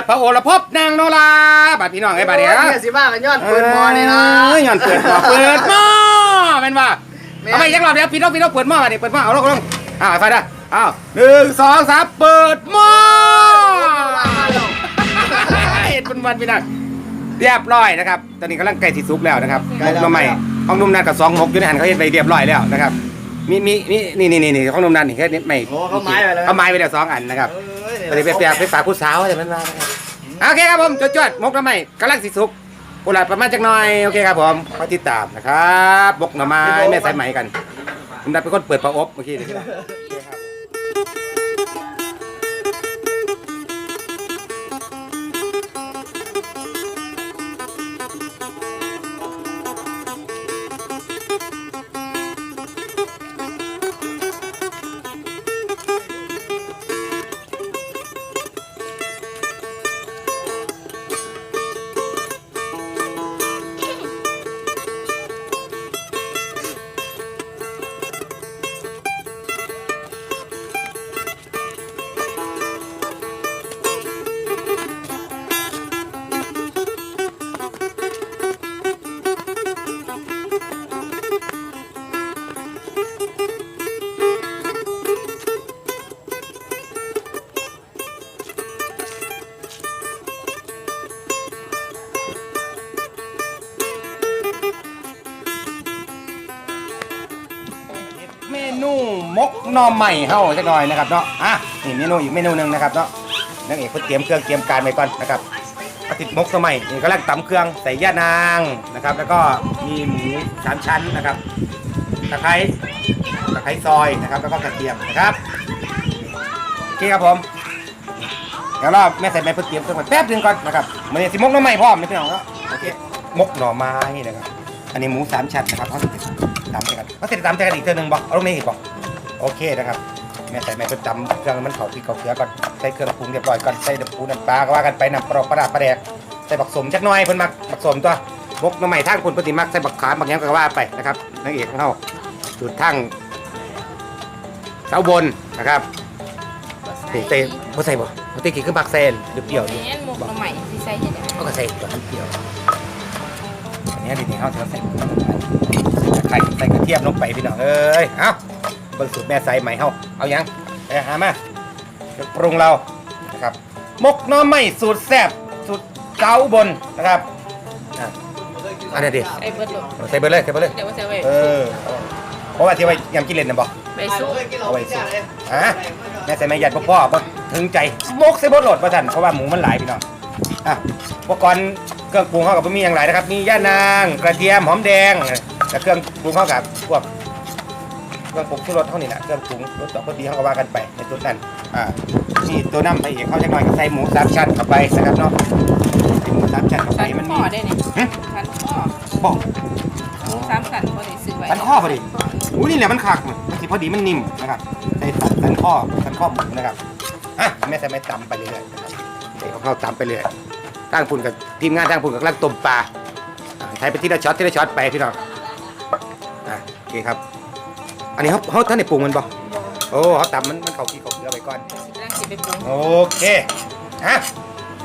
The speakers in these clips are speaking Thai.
ดพระโอรภพนางโนราบัดพี่น้องไอ้บัดเนี้ยโอ้เนี่ยสิบ้ากันยอดเปิดหมอนี่นะเอ้ยย้อนเปิดหม้อเปิดหม้อเป็นว่าแม่เอาไปยักรอบเดียวพี่น้องพี่น้องเปิดหม้อมาดิเปิดหม้อเอาลงเอาลงอ้าวไฟได้อ้าวหนึ่งสองสามเปิดหม้อเห็นวันวันพี่น้องเรียบร้อยนะครับ ตอนนี้กำลังใกล้ที่สุกแล้วนะครับมกหน้ำใหม่ห้องนุ่มนัดกับสองมกอยู่ในหันเขาเห็นไปเรียบร้อยแล้วนะครับ มีมีมีนี่นี่นี่นี่ห้องนุ่มนัดนี่แค่นี้ไม่โอ้เขาไม้ไปแล้วเขาไม้ไปแล้วสองอันนะครับต อนนี้ไปเปียกไปฝากผู้สาวอะไรมันมานะครับโอเคครับผมจวดจวดๆมกหน้ำใหม่กำลังสิสุกกุหลาบประมาณจักหน่อยโอเคครับผมขอติดตามนะครับบกหน่อไม้แม่สายไหมกันผมดัดเป็นคนเปิดประอบเมื่อกี้นี่ น่อใหม่เฮาจักหน่อยนะครับเนาะอะนี่เมนูอีกเมนูหนึ่งนะครับเนาะนางเอกเพิ่นเตรียมเครื่องเตรียมการไว้ก่อนนะครับอาทิตย์มกหน่อใหม่นี่กำลังตำเครื่องใส่ย่านางนะครับ แล้วก็มีหมูสามชั้นนะครับตะไคร้ตะไคร้ซอยนะครับ แล้วก็กระเทียมนะครับโอเคครับผมเดี๋ยวรอแม่ใส่แม่เพิ่งเตรียมเครื่องแป๊บนึงก่อนนะครับมันจะสิมกน่อไม้พร้อมนะพี่น้องเนาะโอเคมกหน่อไม้นะครับอันนี้หมูสามชั้นนะครับเขาจะตำใส่กันเขาจะตำใส่กันอีกเท่านึงบอกเอาลงนี้อีกบอก โอเคนะครับแม่ใส่แม่เพิ่งตำเครื่องมันเขาพริกเขาเกลือก่อนใส่เครื่องปรุงเรียบร้อยก่อนใส่น้ำปูน้ำปลาก็ว่ากันไปน้ำปลาปลาร้าปลาแดกใส่บักสมจักหน่อยเพิ่นมักบักสมตัวมกหน่อไม้ทางคนปฏิมักใส่บักขามบักหยังก็ว่าไปนะครับนางเอกของเขาจุดทั้งเสาบนนะครับเตะเตะบ่ใส่บ่บ่เตะกี่คือบักเซนหรือเปรี้ยวนี่แม่นหมกหน่อใหม่ที่ใส่เห็นไหมเขาก็ใส่ตัวน้ำเปรี้ยวอันนี้ดีนี่เขาจะใส่ใส่ตะไคร้ใส่กระเทียมลงไปพี่น้องเอ้ยเอา เบิ่งสูตรแม่ใส่ใหม่เฮาเอายังไปหามาเครื่องปรุงเรานะครับมกหน้อไม่สูตรแซ่บสูตรเก้าบนนะครับอะอันนี้ดิไอ้เบิร์ดหลงใส่ไปเลยใส่ไปเลย เดี๋ยวว่าใส่ไว้เออเพราะว่าที่ไว้ยำกินเล่นนะบอกไปสู้ เอาไว้สิฮะแม่ใส่แม่หยัดพ่อพ่อบ่ถึงใจมกใส่บดโหลดประทันเพราะว่าหมูมันหลายพี่น้องอะอุปกรณ์เครื่องปรุงเขากับมีอย่างไรนะครับ มีย่านางกระเทียมหอมแดงและเครื่องปรุงเขากับพวกเค รื่องปรุงที่รสเท่านี้นะเครื่องปรุงรสต่อพอดีเขาก็ว่ากันไปในตัวนั้นอ่านี่ตัวน้ำไปอีกเขาจะหน่อยก็ใส่หมูสามชั้นเข้าไปนะครับเนาะใส่หมูสามชั้นเข้าไปสันมันข้มีอได้นี่หึสันข้อบอกหมูสามสันพอได้ซื้อไว้สันข้อพอดีอู้นี่แหละมันขักมันสิพอดีมันนิ่มนะครับใส่สันสันข้อสันข้อหมูนะครับอะแม่ใส่แม่ตำไปเรื่อยๆนะครับใส่ของเขาตำไปเรื่อยทางพุ่นกับทีมงานทางพุ่นกับกำลังต้มปลาอะใช้ไปทีละช็อตทีละช็อตไปพี่น้องอะโอเคครับ อันนี้เขาเขาท่านในปรุงมันบ่โอ้เขาตำมันมันเขาขี้เขาเกลือไปก่อนกำลังสิไปปรุงโอเคฮะ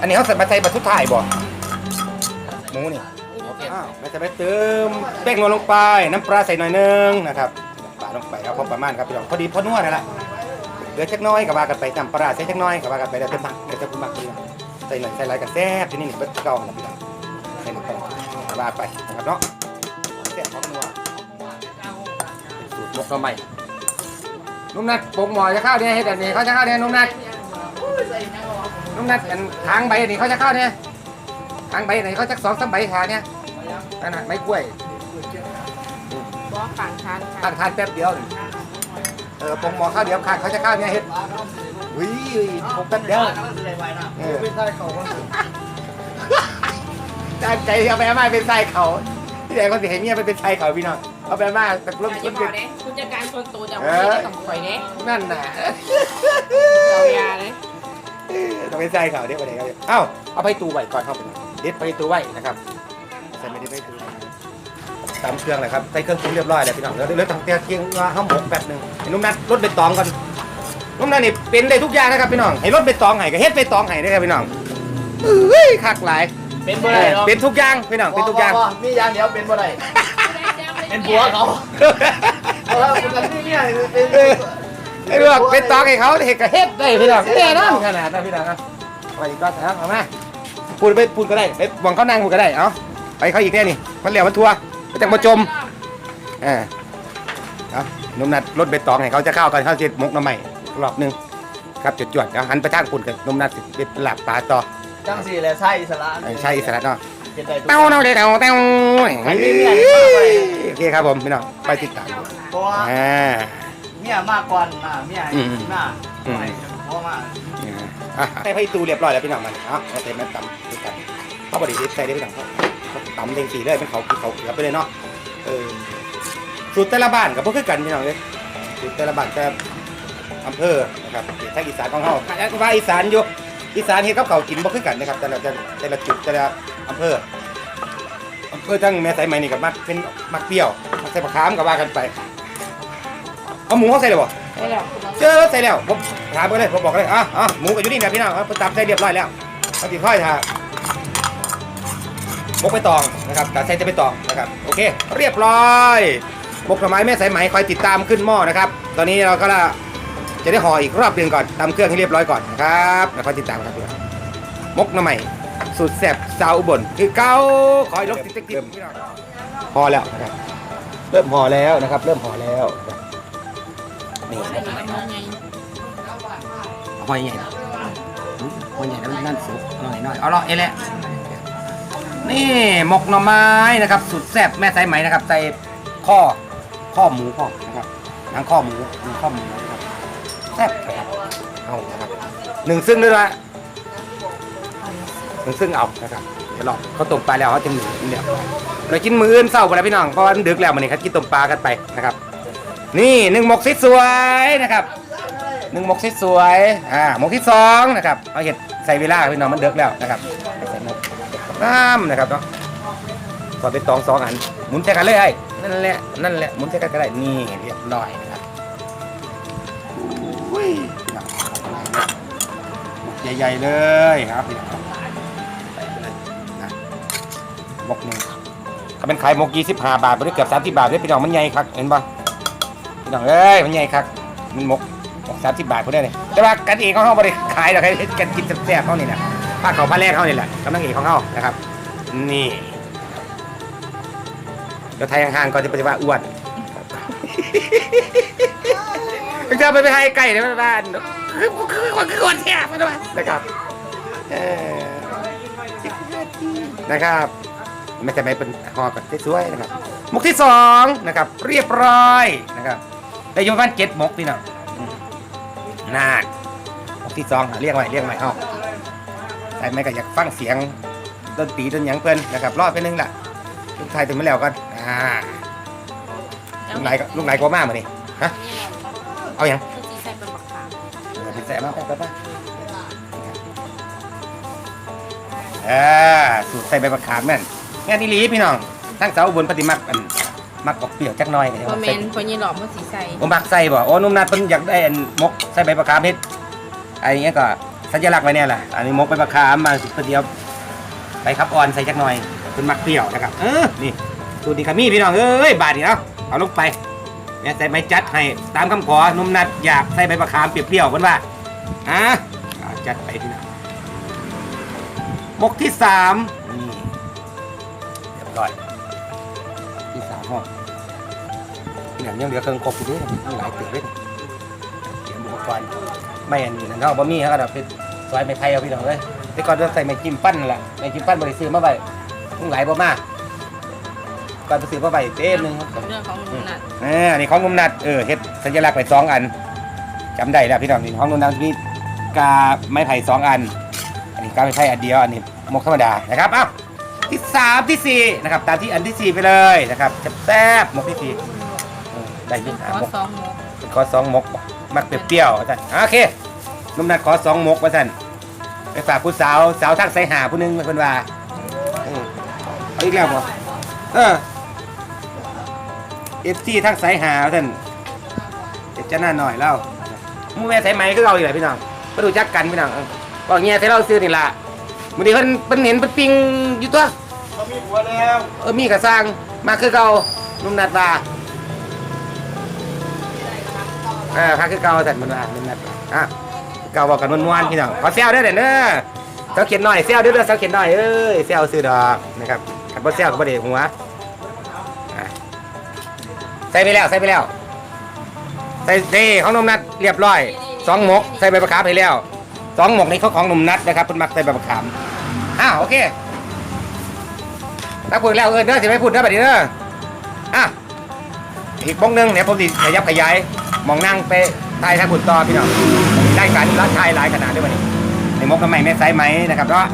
อันนี้เขาใส่มาใส่มาทุกท่ายบ่หมูนี่โอเคอ้าวเราจะไปเติมแป้งนวลลงไป น้ำปลาใส่หน่อยนึงนะครับปลาลงไปเอาพอประมาณครับพี่น้องพอดีพอนัวนั่นแหละเหลือจักหน้อยก็ว่ากันไปน้ำปลาใส่จักหน้อยก็ว่ากันไปแล้วเต็มมักเดี๋ยวจะคุณมักพี่น้องใส่หน่อยใส่หลายกันแซ่บที่นี่นี่เบิ้ลเก่านะพี่น้องใส่ลงไปว่าไปนะครับเนาะแซ่บของนัวสูตร มกเข้าใหม่นุ่มนัดปรุงหมอจะเข้าเนี่ยให้แต่นี่เขาจะเข้าเนี่ยนุ่มนัดนุ่มนัดอันทางใบนี่เขาจะเข้าเนี่ยทางใบไหนเขาจะสองสามใบขาเนี่ยนั่นน่ะไม่กล้วยบ่ขางทานข้างทานแป๊บเดียวนี่เออปงหมอข้าวเดียวขาดเขาจะข้าวเนี่ยเฮ็ดอุ้ยปงแป๊บเดียวเออเป็นไส้เขาก็จานใจเอาไปอามาเป็นไส้เขาที่ไหนก็สิให้เมียไปเป็นไส้เขาพี่น้องเอาไปอามาแต่เริ่มไม่ต้นพเป็อน เด้คุณจัดการคนโตจะเอไม่อได้กับข่อยเด้นั่นน่ะเรายาเลยต้องเป็นไส้เขาเดี๋ยวไปไหนกันเอ้าเอาไปตูไว้ก่อนเข้าไปเด็ดไปตูไว้นะครับใส่ไม่ได้ไปตูตามเครื่องเลยครับใส่เครื่องปรุงเรียบร้อยแล้วพี่น้องแล้วเลือกทางเตียงเกียงว่าข้าวหมกแป๊บหนึงไอ้นุ่มนัดรถใบตองก่อนนุ่มนั่นนี่เป็นได้ทุกอย่างนะครับพี่น้องให้รถไปตองไห้ก็เฮ็ดไปตองไห้ได้อครับพี่น้องเฮ้ยคักหลายเป็นบ่ได้หรอกเป็นทุกอย่างพี่น้องเป็นทุกอย่าง บ่บ่มีอย่างเดียวเป็นบ่ได้เป็นผัวเขา เออคนกันนี่เนี่ยเป็นเออไอ้เรื่องเป็นตอกให้เขาเห็ดกับเฮ็ดได้พี่น้องแน่นอนขนาดนั้นพี่น้องครับไปอีกก็เอาเอามาพูดไปพูดก็ได้ไปหวังเขานั่งพูดก็ได้เอ้าไปเขาอีกแน่นี่มันเหลียวมันทัวไปจังมาจมอ่าเอานมนัดรถไปตองให้เขาจะเข้ากันเข้าเจ็ดมกน้ำใหม่รอบหนึ่งครับจวดๆเอาหันไปทางคุณกับนมนัดเป็นหลับปลาต่อจังสี่แหละใช่อิสระใช่อิสระเนาะ เป็นได้ทุกเต้าเต้าเต้าเต้าอันนี้เนี่ยนี่มากกว่าโอเคครับผมพี่น้องไปติดตามเพราะว่าอ่า เมียมากก่อนมาเมียอืม มาอืมเพราะว่า อะให้พี่ตูเรียบร้อยแล้วพี่น้องมันเอะเอาเต็มแม่ตำด้วยกันเขาบริสุทธิ์ใส่ได้พี่น้องเขาเขาตำเต็งสีเลยเป็นเขาเขาเกลือไปเลยเนาะเออสูตรแต่ละบ้านกับพวกคือกันพี่น้องเลยสูตรแต่ละบ้านแต่อำเภอนะครับเขตทางอีสานของเขาว่าอีสานอยู่อีสานเฮ็ดกับเขาวกินบ่คือกันนะครับแต่ละแต่ละแต่ละจุดแต่ละ อำเภออำเภอทั้งแม่สายไหมนี่กับมักเป็นมักเปรี้ยวมักใส่มะขามกับว่ากันไปเอาหมูเขาใส่เลยบ่ได้แล้วเจอใส่แล้วผมถามไปเลยผมบอกเลยอะอะหมูกับอยู่นี่นะพี่น้องครับตับใส่เรียบร้อยแล้วเอาติดค่อยทามกไปตองนะครับตัดใส่จะไปตองนะครับโอเค เรียบร้อยมกหน่อไม้แม่สายไหมคอยติดตามขึ้นหม้อนะครับ ตอนนี้เราก็จะได้ห่ออีกรอบหนึ่งก่อนตำเครื่องให้เรียบร้อยก่อนนะครับแล้วคอยติดตามครับพี่น้องมกหน่อไม้ สูตรแซ่บสาวอุบลคือเก้าขอให้ลบติ๊กติ๊กติ๊กพี่น้องพอแล้วนะครับเริ่มห่อแล้วนะครับ เริ่มห่อแล้วนี่ใส่เนื้อไงหอยใหญ่นะหอยใหญ่แล้วนั่นสุกหน่อยหน่อยเอาละเอแหละนี่หมกหน่อไม้นะครับ สุดแซ่บแม่สายไหมนะครับใส่ข้อข้อหมูข้อนะครับหนังข้อหมูหนังข้อหมูนะครับแซ่บนะครับเอานะครับหนึ่งซึ่งด้วยนะ หนึ่งซึ่งเอานะครับเดี๋ยวลองเขาต้มปลาแล้วเขาจะหนึ่งเดี๋ยวเรากินมืออื่นเศร้าไปแล้วพี่น้องเพราะว่ามันดึกแล้วมันนี่ครับกินต้มปลากันไปนะครับ นี่หนึ่งหมกสวยๆนะครับหนึ่งหมกสวยๆอ่าหมกที่สองนะครับเอาเห็ดใส่เวลาพี่น้องมันเดือกแล้วนะครับใส่หมกน้ำนะครับเนาะสอดไปตองสองอันหมุนใช้กันเลยไอ้นั่นแหละนั่นแหละหมุนใช้กันก็ได้นี่เรียบร้อยนะครับใหญ่ๆเลยครับ มกหนึ่งก็เป็นขายหมกยี่สิบห้าบาทไปได้เกือบสามสิบบาทเลยพี่น้องมันใหญ่ครับเห็นปะพี่น้องเอ้ยมันใหญ่ครับมันหมกสามสิบบาทคนได้เลยแต่ว่ากันเองของเขาบริขายเราให้กันกินแซ่บๆเขานี่นะผ้าเขาวผ้าแรกเขานี่แหละกำลังเอกของเขานะครับ นี่เดี๋ยวไทยห่างๆก่อนจะปฏิวัติอ้วนจะไปไปให้ไก่ในบ้านคือคือคนคือคนแซ่บมันด้วยนะครับนะครับ ไม่ใช่ไม่เป็นหอกับสวยๆนะครับมุกที่สองนะครับ เรียบร้อยนะครับได้อยประมาณเจ็ดมกพี่น้องนาดออกที่สองเรียกใหม่เรียกใหม่เอาแต่ไม่ก็อยากฟังเสียงดนตรีดนหยังเพิ่นนะครับรอดไปนึงล่ะลูกชายถึงมาแล้วกันอ่าลูกไหนลูกไหนก็มาเหมือนนี่ฮะเอาอย่างคือสีใส่เป็นบักขาเออพี่แสบมาแป๊บแป๊บแป๊บเออสูตรใส่ใบมะขามแม่น งานอีหลีพี่น้องทั้งสาวอุบนปฏิมักอันมักออกเปรี้ยวจักหน่อยก็ได้โมว่าเมใส่นต์คนยี่หลอมมันสีใส่ผมมักใส่บ่โอ้นุ่มนัดเพิ่นอยากได้อันมกใส่ใบมะขามเฮ็ดไอ้เงี้ยก็สัญลักษณ์ไว้เนี่ยแหละอันนี้มกใบมะขามมาสิเพิ่นเดียวไปครับอ่อนใส่จักหน่อยเพิ่นมักเปรี้ยวนะครับเออนี่สูตรดีขมี่พี่น้องเอ้ยบาดนี่เนาะเอาลงไปเนี่ยใส่ใบจัดให้ตามคำขอนุ่มนัดอยากใส่ใบมะขามเปรี้ยวๆเพิ่นว่าอะเอาจัดไปพี่น้องมกที่สามนี่เรียบร้อยที่สามห้องเนี่ยยังเหลือเครื่องครบอยู่ด้วยมีหลายตึกด้วยเตรียมอุปกรณ์ไม่อันนี้นะเขาบ่มีเขาก็แบบเป็นซอยไม้ไผ่เอาพี่น้องเลยแต่ก่อนเราใส่ไม้จิ้มปั้นนั่นแหละไม้จิ้มปั้นบริซื้อมาไว้ทั้งหลายบ่มากก่อนไปซื้อมาไว้เต็มหนึงครับเรื่องของนุ่มนัดเออนี่ของนุ่มนัดเออเฮ็ดสัญลักษณ์ไปสองอันจำได้แล้วพี่น้องนี่ของนุ่มนัดมีกาไม้ไผ่สองอัน อันนี้กาไม้ไผ่อันเดียวอันนี้มกธรรมดานะครับเอ้า ที่สามที่สี่นะครับตามที่อันที่สี่ไปเลยนะครับแซ่บๆมกที่สี่เออได้อยินขอะอมกสองหมกขอสองมกบ่มักเปรี้ยวๆว่าท่านโอเคนุ่มนัดขอสองมกว่าท่านไปฝากผู้สาวสาวทักใส่หาผู้หนึงเพิ่นว่าเออเอาอีกแล้วบ่เออเอฟซีทักใส่หาว่าท่านเดี๋ยวจะหน้าหน่อยเล่าหมูแม่ใส่ไหมคือเอาอีกแหละพี่น้องมาดูจักกันพี่น้องเออบอกเงี้ยใส่เราซื้อนี่ล่ะ มื้อนี้เพิ่นเพิ่นเห็นเพิ่นปิงอยู่ตัวเขามีผัวแล้วเออมีกระสร้างมาคือเก่านุ่มนัดว่าเออพักคือเก่าแต่มันว่านุ่มนัดว่าอะเก่าบอกกันม่วนๆพี่น้องขอแซวเด้อเด้อเด้อเซาเขียนหน่อยแซวเด้อเด้อเซาเขียนหน่อยเอ้ยแซวซื้อดอกนะครับคันบ่แซวก็บ่ได้หัวอะใส่ไปแล้วใส่ไปแล้วใส่เด้ของนุ่มนัดเรียบร้อยสองหมกใส่ใบมะขามไปแล้ว สองหมกนี่เขาของหนุ่มนัดนะครับเพิ่นมักใส่ใบมะขามอ้าวโอเคถ้าพูดแล้วเออเด้อสิไม่พูดเด้อบัดนี้เด้ออะอีกบ้องนึงเนี่ยผมสิขยับขยายมองนั่งไปทายทางผุดต่อพี่น้องได้การรัดทายหลายขนาดด้วยบัดนี้ในมกน้ำใหม่แม่ไซไหมนะครับเนาะ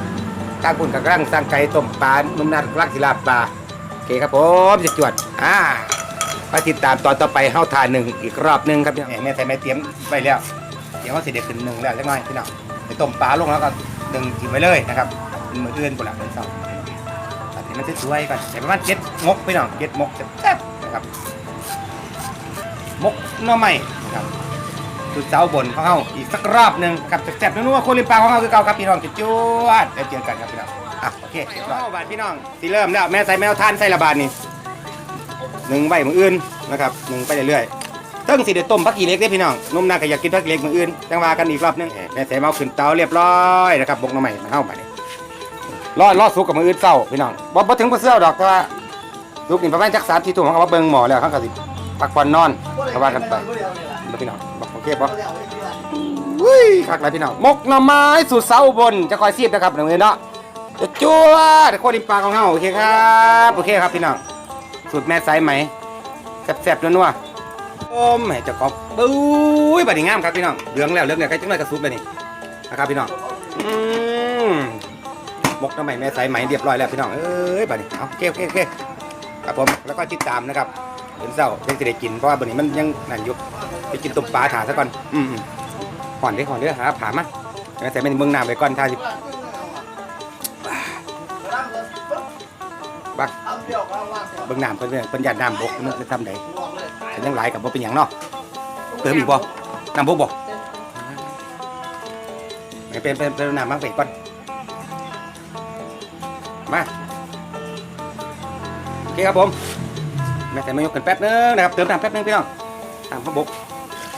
ทางปุ่นกับร่างสร้างไก่ต้มปลานุ่มนัดรักศิลาปลาโอเคครับผมจะจวดอ่ามาติดตามตอนต่อไปเฮาทานหนึ่งอีกรอบหนึงครับพี่น้องแม่ไซไหมเตรียมไว้แล้วเดี๋ยวเขาสิเด็ดขึ้นหนึ่งแล้วจักหน่อยพี่น้อง ต้มปลาลงแล้วก็ดึงกินไว้เลยนะครับเป็นมืออื่นปุ่นละเป็นสองอันนี้มันจะสวยก่อนแต่ประมาณเจ็ดมกไปหน่อยเจ็ดมกแซ่บๆนะครับมกหน่อไม้นะครับจุดเสาบนของเขาอีกสักรอบหนึ่งกับแซ่บๆนัวๆโคลิมปลาของเขาคือเก่าครับพี่น้องจุดจวดแล้วเจอกันครับพี่น้องอะโอเคเรียบร้อยบาทพี่น้องสิเริ่มแล้วแม่ใส่แมวท่านใส่ระบาดนี่หนึ่งใบมืออื่นนะครับหนึ่งไปเรื่อยๆ เติ้งสิเดี๋ยวต้มพักกี่เล็กได้พี่น้องนุ่มนาก็อยากกินพักกีเล็กมืออื่นจังว่ากันอีกรอบนึงแม่ใส่แมวขึ้นเตาเรียบร้อยนะครับบกหน่อไม้มาเข้าไปนี่รอดรอดสุกกับมืออื่นเศร้าพี่น้องบ่บ่ถึงบ่เศร้าดอกแต่ว่าสุกนี่ประมาณจักสามสี่ทุ่มเขาก็มาเบิ่งหมอแล้วเขาก็สิพักผ่อนนอนก็ว่ากันไปพี่น้องบอกโอเคบ่อุ้ยคักหลายพี่น้องมกหน่อไม้สูตรเสาอุบนจะคอยซีบนะครับหน้องเอ๋ยเนาะจะจั่วแต่โคตรดินปลาของเฮาโอเคครับโอเคครับพี่น้องสูตรแม่สายไหมแซ่บๆนัวๆ โอ้มให้เจ้าของปุ้ยบัดนี้งามครับพี่น้องเหลืองแล้วเหลืองแล้วใกล้จังเลยกระสุบเลยนี่นะครับพี่น้องอืมมกน้ำใหม่แม่ใสไหมเรียบร้อยแล้วพี่น้องเอ้ยบัดนี้เอาโอเคโอเคโอเคครับผมแล้วก็ติดตามนะครับเห็นเศร้ายังจะได้กินเพราะว่าบัดนี้มันยังนั่นอยู่ไปกินต้มปลาถาซะก่อนอืมห่อนเด้ห่อนเด้อหาผามาแม่ใส่เป็นเมืองน้ำไปก่อนท่าสิบักเบิ่งน้ำเพิ่นเพิ่นหยาดน้ำบกมันจะทำได ฉันยังหลายกับบ่เป็นหยังเนาะเติมอีกบ่น้ำบกบ่ไม่เป็นเป็นเป็นน้ำมังเป็ดก่อนมาโอเคครับผมแม่ใส่ไมายกกันแป๊บนึงนะครับเติมน้ำแป๊บนึงพี่น้องตามข้าวบก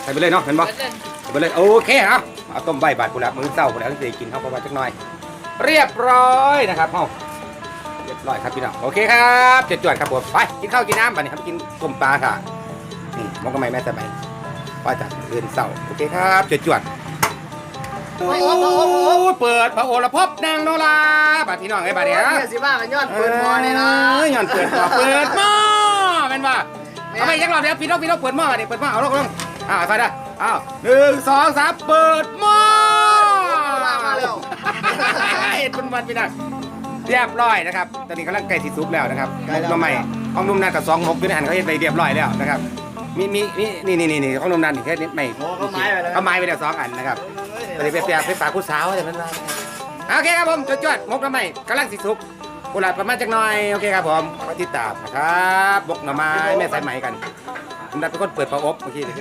ใส่ไปเลยเนาะเห็นบ่ใส่ไปเลยโอเคเอาเอาต้มใบบาดกุหลาบมือเศร้ากุหลาบที่จะกินข้าวประมาณจักหน่อย เรียบร้อยนะครับเฮาเรียบร้อยครับพี่น้องโอเคครับเจวดครับผมไปกินข้าวกินน้ำบัดนี้ครับกินต้มปลาค่ะ มองกันไหมแม่ใส่ไหมว่าจะเดินเศร้าโอเคครับจวดๆโอ้ยเปิดพระโอรพบนางโนราบัดพี่น้องไอ้บัดเนี้ยเนี่ยสิบ้ากันยอดเปิดหมอนี่นะเอ้ยย้อนเปิดหม้อเปิดหม้อเป็นว่าเอาไปยังรอบเดียวพี่น้องพี่น้องเปิดหม้อดิเปิดหม้อเอาลงเอาลงอ้าวไปได้อ้าวหนึ่งสองสามเปิดหม้อมาแล้วเห็นมันมันพี่น้องเรียบร้อยนะครับ ตอนนี้กำลังไก่สีซุปแล้วนะครับน้องใหม่ห้องนุ่มนันกับสองหกอยู่ในหันเขาเห็นไปเรียบร้อยแล้วนะครับ มีมีมีนี่นี่นี่นี่ห้องนุ่มนันอีกแค่นิดไม่โอ้เขาไม้ไปแล้วเขาไม้ไปแล้วสองอันนะครับตอนนี้ไปเปียไปฝากผู้สาวแต่มันว่าโอเคครับผมจวดจวดๆมกน้ำไม้กำลังสิสุกกุหลาบประมาณจักหน่อยโอเคครับผมมาติดตามนะครับมกหน่อไม้แม่สายไหมกันผมได้เป็นคนเปิดประอบเมื่อกี้เลย